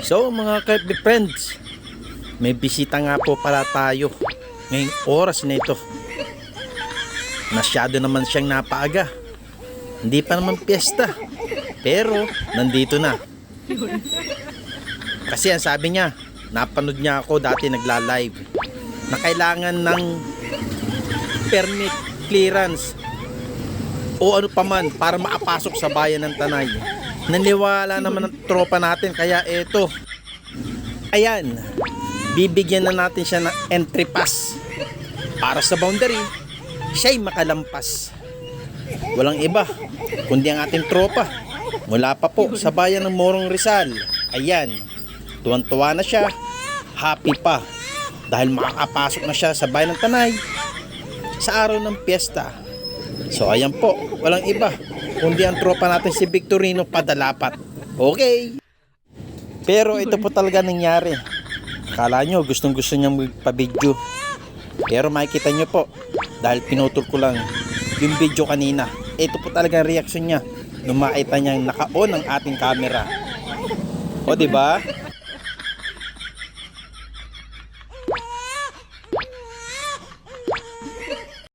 So mga ka-FB friends, may bisita nga po pala tayo ngayong oras na ito. Masyado naman siyang napaaga. Hindi pa naman piyesta. Pero nandito na. Kasi ang sabi niya, napanood niya ako dati nagla-live na kailangan ng permit clearance o ano pa man para makapasok sa bayan ng Tanay. Naniwala naman ng tropa natin kaya eto. Ayan, bibigyan na natin siya ng entry pass para sa boundary. Siya'y makalampas. Walang iba, kundi ang ating tropa. Mula pa po sa bayan ng Morong Rizal. Ayan, tuwan-tuwa na siya. Happy pa dahil makakapasok na siya sa bayan ng Tanay sa araw ng piyesta. So ayan po, walang iba kundi ang tropa natin si Victorino Padalapat. Okay. Pero ito po talaga nangyari. Kala nyo gustong gusto niyang magpa-video. Pero makikita nyo po dahil pinutol ko lang yung video kanina. Ito po talaga ang reaksyon niya nung makita niyang naka-on ang ating camera. O di ba?